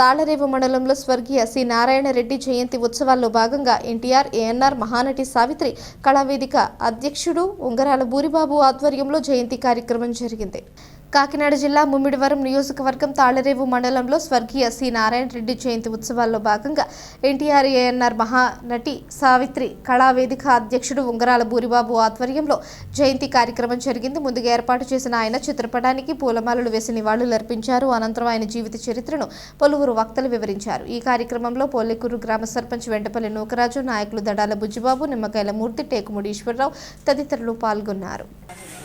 తాళరేవు మండలంలో స్వర్గీయ సి. నారాయణ రెడ్డి జయంతి ఉత్సవాల్లో భాగంగా ఎన్టీఆర్ ఏఎన్ఆర్ మహానటి సావిత్రి కళావేదిక అధ్యక్షుడు ఉంగరాల బూరిబాబు ఆధ్వర్యంలో జయంతి కార్యక్రమం జరిగింది. కాకినాడ జిల్లా ముమ్మిడివరం నియోజకవర్గం తాళరేవు మండలంలో స్వర్గీయ సి. నారాయణ రెడ్డి జయంతి ఉత్సవాల్లో భాగంగా ఎన్టీఆర్ ఏఎన్ఆర్ మహానటి సావిత్రి కళావేదిక అధ్యక్షుడు ఉంగరాల బూరిబాబు ఆధ్వర్యంలో జయంతి కార్యక్రమం జరిగింది. ముందుగా ఏర్పాటు చేసిన ఆయన చిత్రపటానికి పూలమాలలు వేసి నివాళులర్పించారు అనంతరం ఆయన జీవిత చరిత్రను పలువురు వక్తలు వివరించారు. ఈ కార్యక్రమంలో పోలేకూరు గ్రామ సర్పంచ్ వెంటపల్లి నూకరాజు నాయకులు దడాల బుజ్జిబాబు నిమ్మకాయల మూర్తి టేకుముడి ఈశ్వరరావు తదితరులు పాల్గొన్నారు.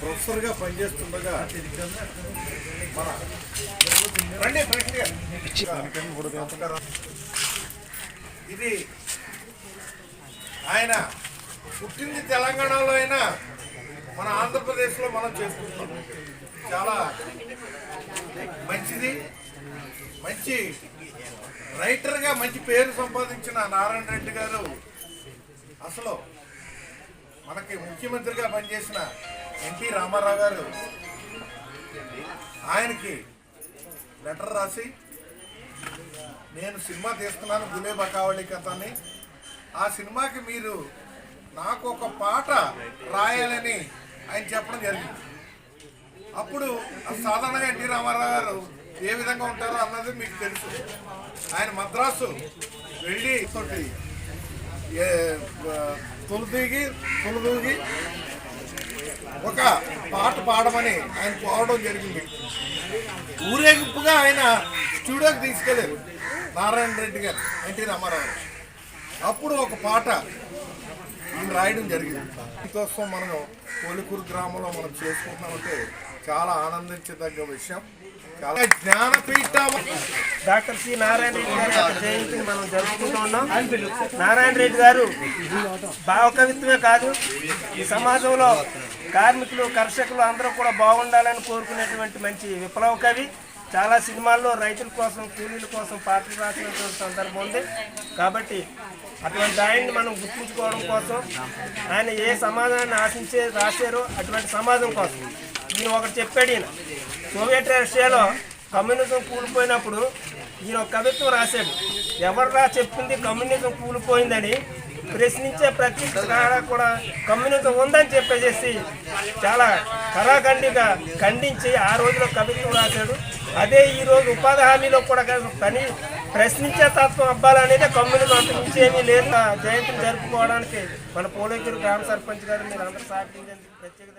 ప్రొఫెసర్గా పనిచేస్తుండగా మన ఇది ఆయన పుట్టింది తెలంగాణలో అయినా మన ఆంధ్రప్రదేశ్లో మనం చేసుకుంటాం చాలా మంచిది. మంచి రైటర్గా మంచి పేరు సంపాదించిన నారాయణ రెడ్డి గారు అసలు మనకి ముఖ్యమంత్రిగా పనిచేసిన ఎన్టీ రామారావు గారు. ఆయనకి లెటర్ రాసి నేను సినిమా తీస్తున్నాను గులే బకావళి కథని. ఆ సినిమాకి మీరు నాకు ఒక పాట రాయాలని ఆయన చెప్పడం జరిగింది. అప్పుడు సాధారణంగా ఎన్టీ రామారావు గారు ఏ విధంగా ఉంటారో అన్నది మీకు తెలుసు. ఆయన మద్రాసు వెళ్ళి తొలి ఏ- తొలిదూగి తొలిదూగి ఒక పాట పాడమని ఆయన కోరడం జరిగింది. ఊరేగింపుగా ఆయన స్టూడియోకి తీసుకెళ్ళారు. నారాయణ రెడ్డి గారు ఎన్టీ రామారావు. అప్పుడు ఒక పాట ఈయన రాయడం జరిగింది. దీనికోసం మనం పొలికూరు గ్రామంలో మనం చేసుకుంటున్నామంటే చాలా ఆనందించదగ్గ విషయం. డాక్టర్ సి నారాయణ రెడ్డి గారి యొక్క జయంతిని మనం జరుపుకుంటూ ఉన్నాం. నారాయణ రెడ్డి గారు భావకవిత్వమే కాదు ఈ సమాజంలో కార్మికులు కర్షకులు అందరూ కూడా బాగుండాలని కోరుకునేటువంటి మంచి విప్లవ కవి. చాలా సినిమాల్లో రైతుల కోసం కూలీల కోసం పాటలు రాసినటువంటి సందర్భం ఉంది. కాబట్టి అటువంటి ఆయన్ని మనం గుర్తుంచుకోవడం కోసం ఆయన ఏ సమాధానాన్ని ఆశించే రాశారో అటువంటి సమాజం కోసం. ఈయన ఒకటి చెప్పాడు ఈయన సోవియట్ రష్యాలో కమ్యూనిజం కూలిపోయినప్పుడు ఈయన ఒక కవిత్వం రాశాడు. ఎవర్రా చెప్పింది కమ్యూనిజం కూలిపోయిందని ప్రశ్నించే ప్రతి కూడా కమ్యూనిజం ఉందని చెప్పేసి చాలా కరాఖండిగా ఖండించి ఆ రోజులో కవిత్వం రాశాడు. అదే ఈరోజు ఉపాధి హామీలో కూడా పని ప్రశ్నించే తత్వం అబ్బాలనేది కమ్యూనిజం అంత మించి ఏమీ లేదు. జయంతిని జరుపుకోవడానికి మన పోలేకూరు గ్రామ సర్పంచ్ గారు మీరు అందరూ సాధించేందుకు ప్రత్యేక